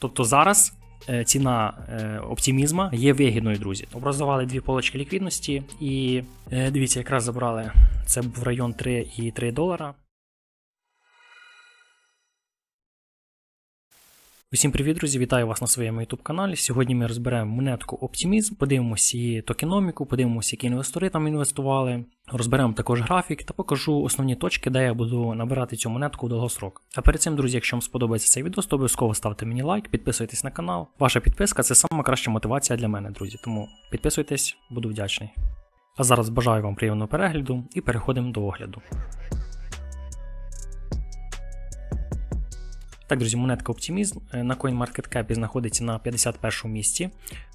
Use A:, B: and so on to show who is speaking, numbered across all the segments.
A: Тобто зараз е, ціна оптимізму оптимізма є вигідною, друзі. Образували дві полочки ліквідності, і е, дивіться, якраз забрали це був район 3,3 долара. Усім привіт, друзі! Вітаю вас на своєму YouTube каналі. Сьогодні ми розберемо монетку Optimism, подивимося її токеноміку, подивимося, які інвестори там інвестували. Розберемо також графік та покажу основні точки, де я буду набирати цю монетку в довгосрок. А перед цим, друзі, якщо вам сподобається цей відео, то обов'язково ставте мені лайк, підписуйтесь на канал. Ваша підписка це сама краща мотивація для мене, друзі. Тому підписуйтесь, буду вдячний. А зараз бажаю вам приємного перегляду і переходимо до огляду. Так, друзі, монетка Optimism е, на CoinMarketCap знаходиться на 51 місці.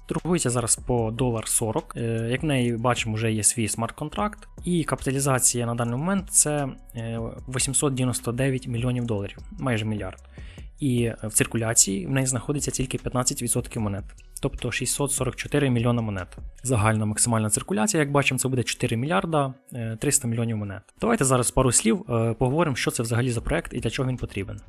A: Торгується зараз по долар 40. Е, Як в неї бачимо, вже є свій смарт-контракт. І капіталізація на даний момент це е, 899 мільйонів доларів, майже мільярд. І е, в циркуляції в неї знаходиться тільки 15% монет, тобто 644 мільйона монет. Загальна максимальна циркуляція, як бачимо, це буде 4 мільярда е, 300 мільйонів монет. Давайте зараз пару слів е, поговоримо, що це взагалі за проект і для чого він потрібен.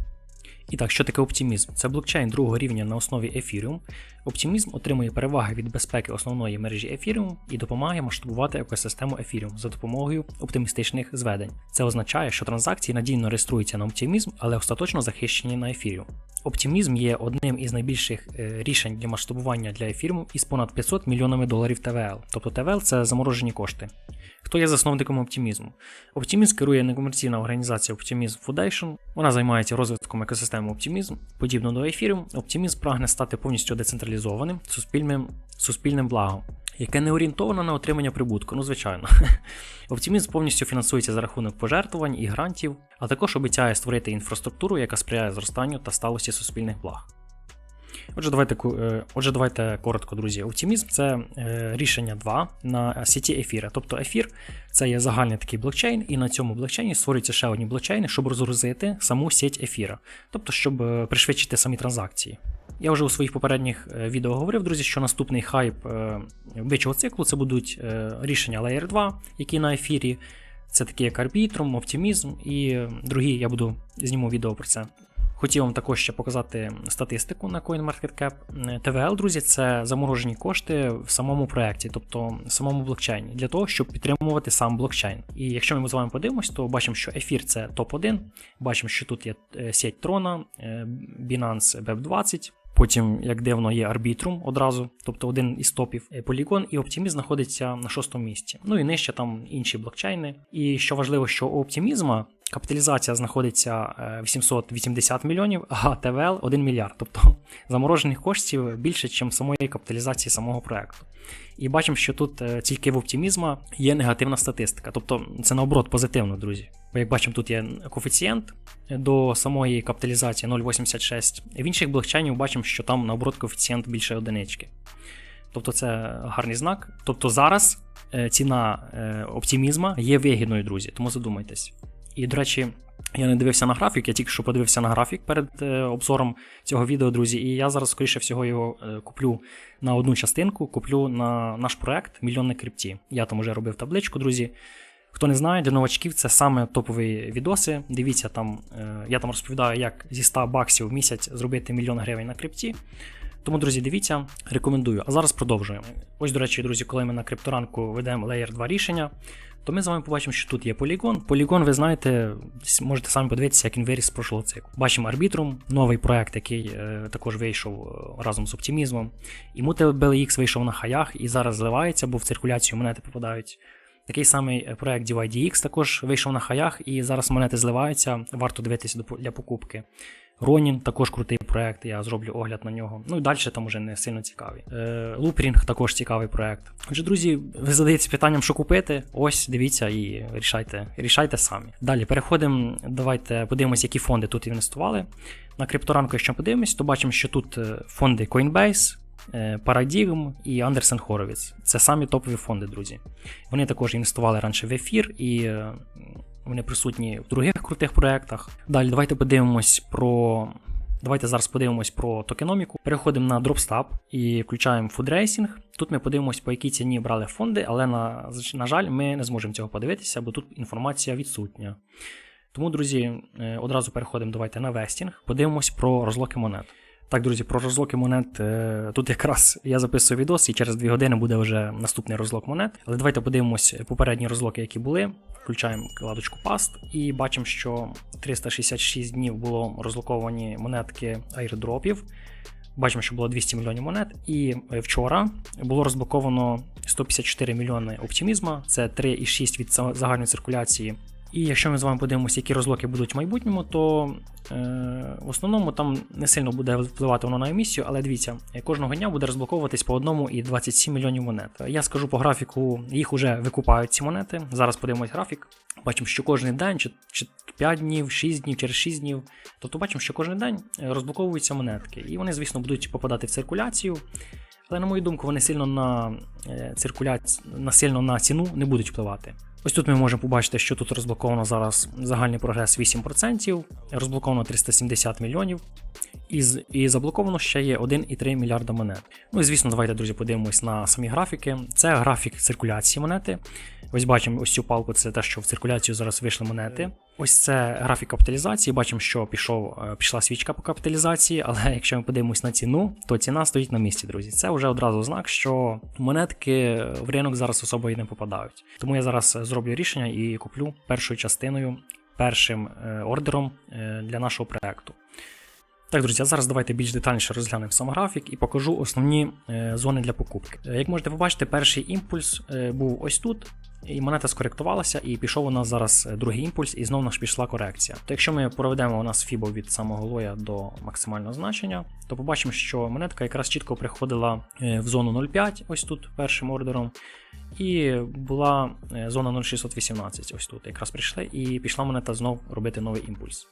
A: І так, що таке оптимізм? Це блокчейн другого рівня на основі Ethereum. Оптимізм отримує переваги від безпеки основної мережі Ethereum і допомагає масштабувати екосистему Ethereum за допомогою оптимістичних зведень. Це означає, що транзакції надійно реєструються на оптимізм, але остаточно захищені на Ethereum. Оптимізм є одним із найбільших е, рішень для масштабування для Ethereum із понад 500 мільйонами доларів ТВЛ. Тобто ТВЛ це заморожені кошти. Хто є засновником оптимізму? Оптимізм керує некомерційна організація Optimism Foundation. Вона займається розвитком екосистеми Optimism. Подібно до ефіру, Optimism прагне стати повністю децентралізованим суспільним, суспільним благом, яке не орієнтовано на отримання прибутку. Ну, звичайно. Оптимізм повністю фінансується за рахунок пожертвувань і грантів, а також обіцяє створити інфраструктуру, яка сприяє зростанню та сталості суспільних благ. Отже, давайте е, отже, давайте коротко, друзі. Оптимізм це е, рішення 2 на сіті ефіра. Тобто ефір це є загальний такий блокчейн, і на цьому блокчейні створюються ще одні блокчейни, щоб розгрузити саму сіть ефіра, тобто, щоб е, пришвидшити самі транзакції. Я вже у своїх попередніх е, відео говорив, друзі, що наступний хайп е, бичого циклу це будуть е, рішення Layer 2, які на ефірі. Це такі як Arbitrum, Optimism і е, другі, я буду зніму відео про це. Хотів вам також ще показати статистику на CoinMarketCap. ТВЛ, друзі, це заморожені кошти в самому проєкті, тобто в самому блокчейні, для того, щоб підтримувати сам блокчейн. І якщо ми з вами подивимось, то бачимо, що ефір це топ-1. Бачимо, що тут є е, сеть Трона, е, Binance BEP20. Потім, як дивно, є Arbitrum одразу, тобто один із топів. Е, Polygon і Optimism знаходиться на шостому місці. Ну і нижче там інші блокчейни. І що важливо, що у Optimism капіталізація знаходиться е, 880 мільйонів, а ТВЛ 1 мільярд. Тобто заморожених коштів більше, ніж самої капіталізації самого проекту. І бачимо, що тут е, тільки в оптимізма є негативна статистика. Тобто це наоборот позитивно, друзі. Бо як бачимо, тут є коефіцієнт до самої капіталізації 0,86. В інших блокчейнів бачимо, що там наоборот коефіцієнт більше одинички. Тобто це гарний знак. Тобто зараз е, ціна е, оптимізма є вигідною, друзі, тому задумайтесь. І, до речі, я не дивився на графік, я тільки що подивився на графік перед е, обзором цього відео, друзі. І я зараз, скоріше всього, його е, куплю на одну частинку, куплю на наш проект Мільйон на крипті. Я там вже робив табличку, друзі. Хто не знає, для новачків це саме топові відоси. Дивіться, там е, я там розповідаю, як зі 100 баксів в місяць зробити мільйон гривень на крипті. Тому, друзі, дивіться, рекомендую. А зараз продовжуємо. Ось, до речі, друзі, коли ми на крипторанку ведемо Layer 2 рішення, то ми з вами побачимо, що тут є полігон. Полігон, ви знаєте, можете самі подивитися, як він виріс з прошлого циклу. Бачимо Arbitrum, новий проект, який е, також вийшов е, разом з оптимізмом. І MuteBLX вийшов на хаях і зараз зливається, бо в циркуляцію монети попадають. Такий самий е, проект DYDX також вийшов на хаях, і зараз монети зливаються, варто дивитися для покупки. Ронін також крутий проект, я зроблю огляд на нього. Ну і далі там уже не сильно цікавий. Е, Loopring також цікавий проект. Отже, друзі, ви задаєтеся питанням, що купити. Ось дивіться і рішайте, рішайте самі. Далі переходимо. Давайте подивимося, які фонди тут інвестували. На крипторанку, якщо подивимось, то бачимо, що тут е, фонди Coinbase. е, Paradigm і Андерсен Хоровіц. Це самі топові фонди, друзі. Вони також інвестували раніше в ефір і вони присутні в других крутих проєктах. Далі давайте подивимось про. Давайте зараз подивимось про токеноміку. Переходимо на DropStab і включаємо фудрейсінг. Тут ми подивимось, по якій ціні брали фонди, але на, на жаль, ми не зможемо цього подивитися, бо тут інформація відсутня. Тому, друзі, е, одразу переходимо давайте на вестінг, подивимось про розлоки монет. Так, друзі, про розлоки монет. е, Тут якраз я записую відос, і через 2 години буде вже наступний розлок монет. Але давайте подивимось попередні розлоки, які були. Включаємо кладочку Past і бачимо, що 366 днів було розлоковані монетки айрдропів. Бачимо, що було 200 мільйонів монет. І е, вчора було розблоковано 154 мільйони оптимізма, це 3,6 від за- загальної циркуляції. І якщо ми з вами подивимося, які розлоки будуть в майбутньому, то е, в основному там не сильно буде впливати воно на емісію, але дивіться, кожного дня буде розблоковуватись по одному і 27 мільйонів монет. Я скажу по графіку, їх вже викупають ці монети. Зараз подивимось графік. Бачимо, що кожен день, чи, чи 5 днів, 6 днів, через 6 днів. Тобто бачимо, що кожен день розблоковуються монетки. І вони, звісно, будуть попадати в циркуляцію. Але, на мою думку, вони сильно на е, циркуляцію, на сильно на ціну не будуть впливати. Ось тут ми можемо побачити, що тут розблоковано зараз загальний прогрес 8%, розблоковано 370 мільйонів, і, і заблоковано ще є 1,3 мільярда монет. Ну і звісно, давайте, друзі, подивимось на самі графіки. Це графік циркуляції монети. Ось бачимо ось цю палку, це те, що в циркуляцію зараз вийшли монети. Ось це графік капіталізації. Бачимо, що пішов, е, пішла свічка по капіталізації, але якщо ми подивимось на ціну, то ціна стоїть на місці, друзі. Це вже одразу знак, що монетки в ринок зараз особо і не попадають. Тому я зараз зроблю рішення і куплю першою частиною, першим е, ордером е, для нашого проекту. Так, друзі, а зараз давайте більш детальніше розглянемо сам графік і покажу основні е, зони для покупки. Е, як можете побачити, перший імпульс е, був ось тут, і монета скоректувалася, і пішов у нас зараз другий імпульс, і знову наш пішла корекція. То якщо ми проведемо у нас FIBO від самого лоя до максимального значення, то побачимо, що монетка якраз чітко приходила в зону 0,5, ось тут першим ордером. І була зона 0618, ось тут якраз прийшли, і пішла монета знов робити новий імпульс.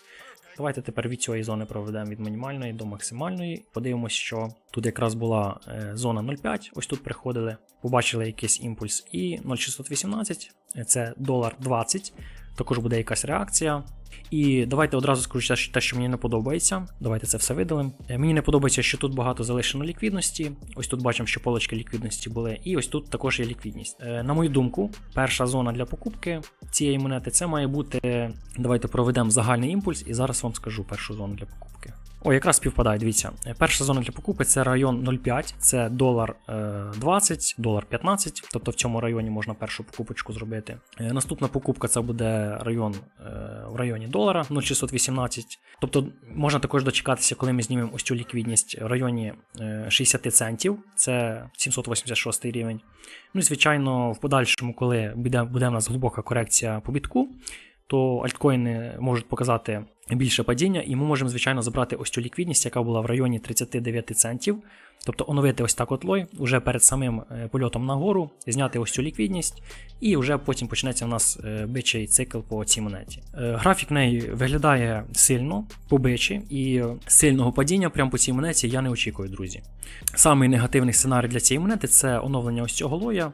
A: Давайте тепер від цієї зони проведемо від мінімальної до максимальної. Подивимось, що тут якраз була е, зона 0,5, ось тут приходили, побачили якийсь імпульс, і 0,618 це долар 20, також буде якась реакція. І давайте одразу скажу те, що- мені не подобається. Давайте це все видалимо. Е, Мені не подобається, що тут багато залишено ліквідності. Ось тут бачимо, що полочки ліквідності були, і ось тут також є ліквідність. Е, На мою думку, перша зона для покупки цієї монети це має бути. Давайте проведемо загальний імпульс, і зараз вам скажу першу зону для покупки. О, якраз співпадає, дивіться. Е, Перша зона для покупки це район 0,5, це долар е, 20, долар 15, тобто в цьому районі можна першу покупочку зробити. Е, Наступна покупка це буде район е, в районі долара 0,618. Тобто можна також дочекатися, коли ми знімемо ось цю ліквідність в районі е, 60 центів, це 786 рівень. Ну і звичайно, в подальшому, коли буде, буде в нас глибока корекція по бітку, то альткоїни можуть показати більше падіння, і ми можемо, звичайно, забрати ось цю ліквідність, яка була в районі 39 центів. Тобто оновити ось так от лой уже перед самим е, польотом нагору, зняти ось цю ліквідність, і вже потім почнеться в нас е, бичий цикл по цій монеті. Е, Графік в неї виглядає сильно по бичі, і сильного падіння прямо по цій монеті я не очікую, друзі. Самий негативний сценарій для цієї монети це оновлення ось цього лоя.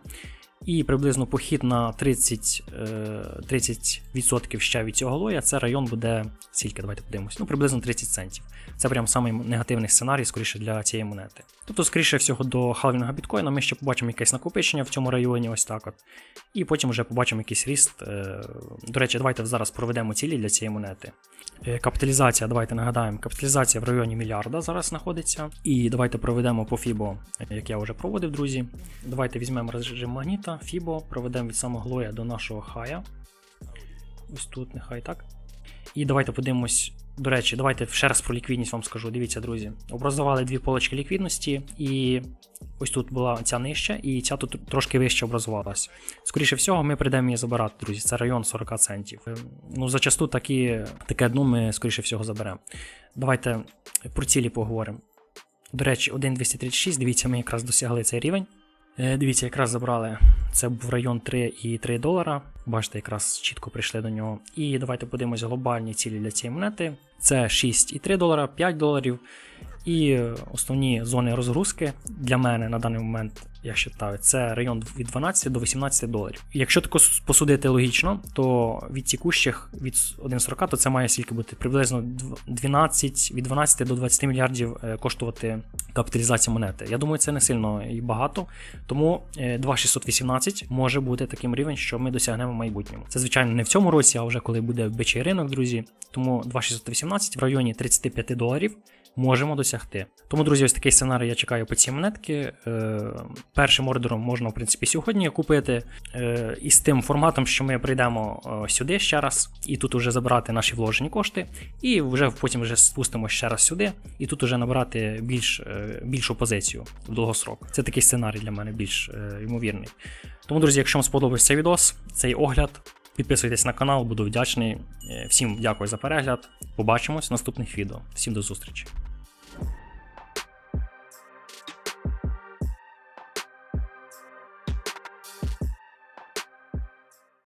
A: І приблизно похід на 30, е, 30% ще від цього лоя. Це район буде скільки, давайте подивимось. Ну, приблизно 30 центів. Це прям самий негативний сценарій, скоріше для цієї монети. Тобто, скоріше всього, до халвінга біткоїна ми ще побачимо якесь накопичення в цьому районі, ось так от. І потім вже побачимо якийсь ріст. Е, До речі, давайте зараз проведемо цілі для цієї монети. Е, Капіталізація, давайте нагадаємо, капіталізація в районі мільярда зараз знаходиться. І давайте проведемо по FIBO, як я вже проводив, друзі. Давайте візьмемо режим магніта, FIBO, проведемо від самого лоя до нашого хая. Ось тут, нехай так. І давайте подивимось. До речі, давайте ще раз про ліквідність вам скажу. Дивіться, друзі. Образували дві полочки ліквідності, і ось тут була ця нижча, і ця тут трошки вище образувалась. Скоріше всього, ми прийдемо її забирати, друзі. Це район 40 центів. Е, Ну, зачасту такі, таке дно ми, скоріше всього, заберемо. Давайте про цілі поговоримо. До речі, 1,236, дивіться, ми якраз досягли цей рівень. Е, Дивіться, якраз забрали. Це був район 3 і 3 долара. Бачите, якраз чітко прийшли до нього. І давайте подивимось глобальні цілі для цієї монети. Це 6,3 долара, 5 доларів. І основні зони розгрузки для мене на даний момент, я вважаю, це район від 12 до 18 доларів. Якщо тако посудити логічно, то від тікущих від 1,40 то це має скільки бути приблизно 12, від 12 до 20 мільярдів е, коштувати капіталізація монети. Я думаю, це не сильно і багато. Тому е, 2,618 15 може бути таким рівень, що ми досягнемо в майбутньому. Це, звичайно, не в цьому році, а вже коли буде бичий ринок, друзі. Тому 2618 в районі 35 доларів можемо досягти. Тому, друзі, ось такий сценарій я чекаю по ці монетки. Е, Першим ордером можна, в принципі, сьогодні купити е, і з тим форматом, що ми прийдемо е, сюди ще раз, і тут вже забрати наші вложені кошти, і вже потім вже спустимо ще раз сюди, і тут вже набрати більш, е, більшу позицію в довгосрок. Це такий сценарій для мене більш е, ймовірний. Тому, друзі, якщо вам сподобався цей відос, цей огляд, підписуйтесь на канал, буду вдячний. Е, Всім дякую за перегляд. Побачимось в наступних відео. Всім до зустрічі.